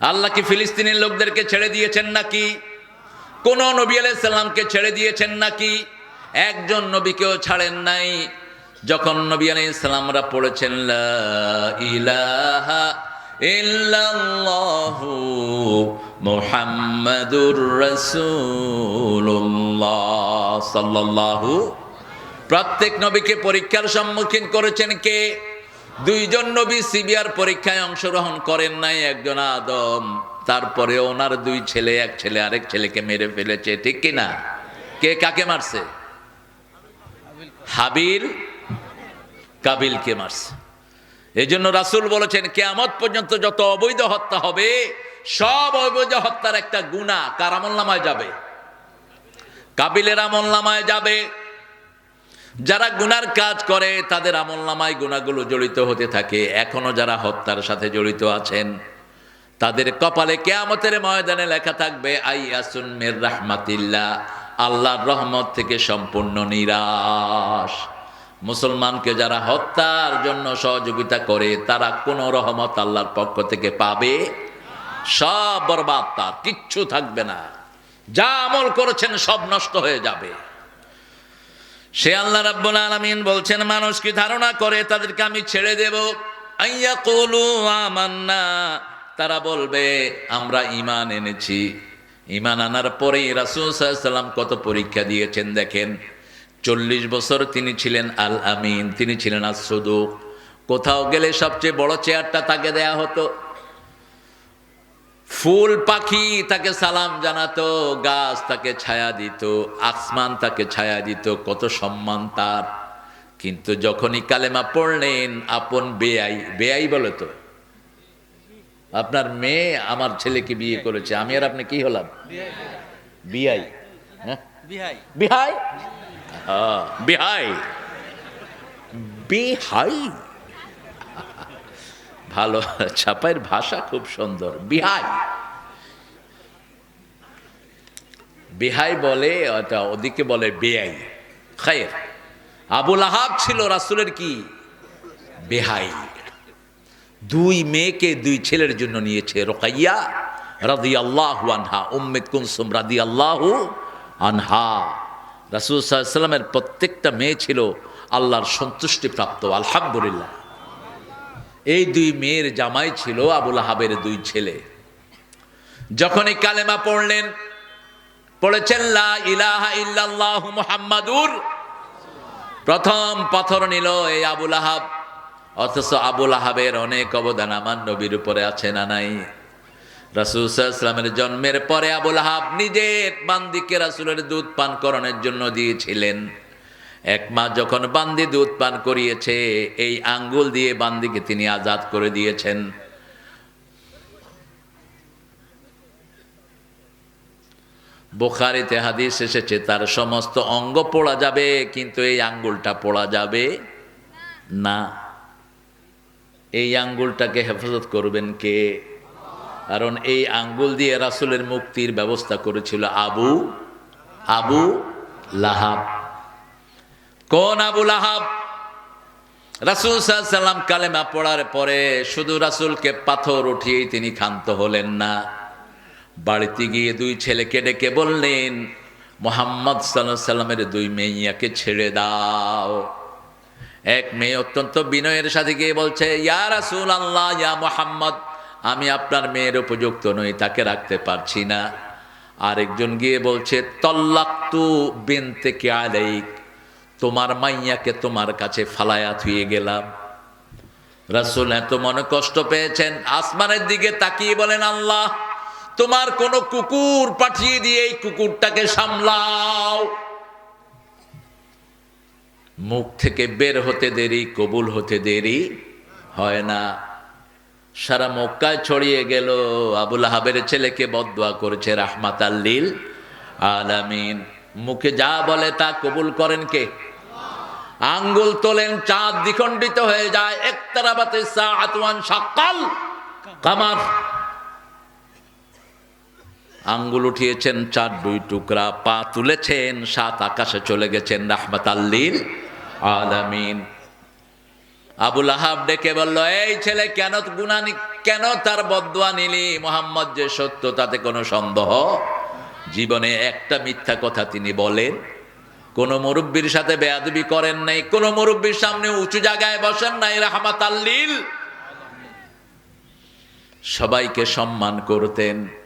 আল্লাহ কি ফিলিস্তিনের লোকদেরকে ছেড়ে দিয়েছেন নাকি? কোন নবী আলাইসাল্লামকে ছেড়ে দিয়েছেন নাকি? একজন নবীকেও ছাড়েন নাই। যখন নবী পড়েছেন ইল্লাল্লাহু মুহাম্মাদুর রাসূলুল্লাহ। সাল্লাল্লাহু প্রত্যেক নবীকে পরীক্ষার সম্মুখীন করেছেন কে? দুইজন নবী সিবিআর পরীক্ষায় অংশগ্রহণ করেন নাই, একজন আদম, তারপরে ওনার দুই ছেলে, এক ছেলে, আরেক ছেলেকে মেরে ফেলেছে, ঠিক কি না কে কাকে মারছে? হাবিল কাবিলকে মারছে। এই জন্য রাসুল বলেছেন, কেয়ামত পর্যন্ত যত অবৈধ হত্যা হবে, সব অবৈধ হত্যার একটা গুণা কার আমল নামায় যাবে? কাবিলের আমল নামায় যাবে। যারা গুনার কাজ করে, তাদের আমল নামায় গুণাগুলো জড়িত হতে থাকে। এখনও যারা হত্যার সাথে জড়িত আছেন, তাদের কপালে কেয়ামতের ময়দানে লেখা থাকবে আই আসুন মের রাহমাতিল্লাহ, আল্লাহর রহমত থেকে সম্পূর্ণ নিরাশ। মুসলমানকে যারা হত্যার জন্য সহযোগিতা করে, তারা কোনো রহমত আল্লাহর পক্ষ থেকে পাবে? সব বরবাদ, তার কিচ্ছু থাকবে না। যা আমল করেছেন সব নষ্ট হয়ে যাবে। সে আল্লাহ রাব্বুল আলামিন বলছেন, মানুষ কি ধারণা করে তাদেরকে আমি ছেড়ে দেব? আইয়া কলু আমান্না, তারা বলবে, আমরা ইমান এনেছি। ইমান আনার পরে রাসূল সাল্লাম কত পরীক্ষা দিয়েছেন, দেখেন। চল্লিশ বছর তিনি ছিলেন আল আমিন তিনি ছিলেন আসুদুক কোথাও গেলে সবচেয়ে বড় চেয়ারটা তাকে দেয়া হতো। ফুল পাখি তাকে সালাম জানাতো গাছ তাকে ছায়া দিত আসমান তাকে ছায়া দিত কত সম্মান তার। কিন্তু যখনই কালেমা পড়লেন আপন বেআই বেআই বলে তো। আপনার মেয়ে আমার ছেলেকে বিয়ে করেছে আমি আর আপনি কি হলাম? বিআই। হ্যাঁ? বিহাই। বিহাই? হ্যাঁ, বিহাই। বিহাই? ভালো ছাপাইয়ের ভাষা খুব সুন্দর। বিহাই। বিহাই বলে, ওটা ওদিকে বলে বেআই। খায়ের। আবুল আহাব ছিল রাসুলের কি? বেহাই। দুই মেয়েকে দুই ছেলের জন্য নিয়েছে রোকাইয়া রাদি আল্লাহ আনহা উম্মেদ কুনসুম রাদি আল্লাহ আনহা। রাসুল সাল্লামের প্রত্যেকটা মেয়ে ছিল আল্লাহর সন্তুষ্টি প্রাপ্ত আলহামদুলিল্লাহ। এই দুই মেয়ের জামাই ছিল আবুল আহাবের দুই ছেলে। যখনই কালেমা পড়লেন, পড়েছেন ইলাহা প্রথম পাথর নিল এই আবুল আহাব। অথচ আবুল আহাবের অনেক অবদান আমার নবীর উপরে আছে না নাই। রাসুলামের জন্মের পরে আবুল আহাব নিজের বান্দিকে রাসুলের দুধ পান করানোর জন্য দিয়েছিলেন। এক মা যখন বান্দি দুধ পান করিয়েছে, এই আঙ্গুল দিয়ে বান্দিকে তিনি আজাদ করে দিয়েছেন। বোখারিতে হাদিস এসেছে, তার সমস্ত অঙ্গ পোড়া যাবে, কিন্তু এই আঙ্গুলটা পোড়া যাবে না। এই আঙ্গুলটাকে হেফাজত করবেন কে? কারণ এই আঙ্গুল দিয়ে রাসুলের মুক্তির ব্যবস্থা করেছিল আবু আবু লাহাব। কোন আবু লাহাব? রাসুল সাল্লাম কালেমা পড়ার পরে শুধু রাসুলকে পাথর উঠিয়েই তিনি ক্ষান্ত হলেন না। বাড়িতে গিয়ে দুই ছেলেকে ডেকে বললেন, মোহাম্মদ সাল্লাহ সাল্লামের দুই মেয়াকে ছেড়ে দাও। এক মেয়ে অত্যন্ত বিনয়ের সাথে গিয়ে বলছে, ইয়া রাসুল আল্লাহ ইয়া মোহাম্মদ, আমি আপনার মেয়ের উপযুক্ত নই, তাকে রাখতে পারছি না। আরেকজন গিয়ে বলছে, তল্লাক্তু বিন থেকে আলাইক। তোমার মাইয়াকে তোমার কাছে ফালায়া থুয়ে গেলাম। রাসুল এত মনে কষ্ট পেয়েছেন, আসমানের দিকে তাকিয়ে বলেন, আল্লাহ, তোমার কোন কুকুর পাঠিয়ে দিয়ে এই কুকুরটাকে সামলাও। মুখ থেকে বের হতে দেরি, কবুল হতে দেরি হয় না। সারা মক্কায় ছড়িয়ে গেল, আবুল আহাবের ছেলেকে বদুয়া করেছে রাহমাত আল্লিল আলামিন। মুখে যা বলে তা কবুল করেন কে? আঙ্গুল তোলেন, চাঁদ দ্বিখণ্ডিত হয়ে যায়। একতারাবাতে সাকাল কামার। আঙ্গুল উঠিয়েছেন চার দুই টুকরা, পা তুলেছেন, সাত আকাশে চলে গেছেন। রাহমাত আল্লিল আলামিন। আবুল আহাব ডেকে বলল, এই ছেলে কেন গুনানি কেন তার বদুয়া নিলি? মোহাম্মদ যে সত্য, তাতে কোনো সন্দেহ? জীবনে একটা মিথ্যা কথা তিনি বলেন। কোন মুরব্বীর সাথে বেয়াদবি করেন নাই, কোন মুরব্বীর সামনে উঁচু জায়গায় বসেন নাই রাহমাত আল্লিল সবাইকে সম্মান করতেন।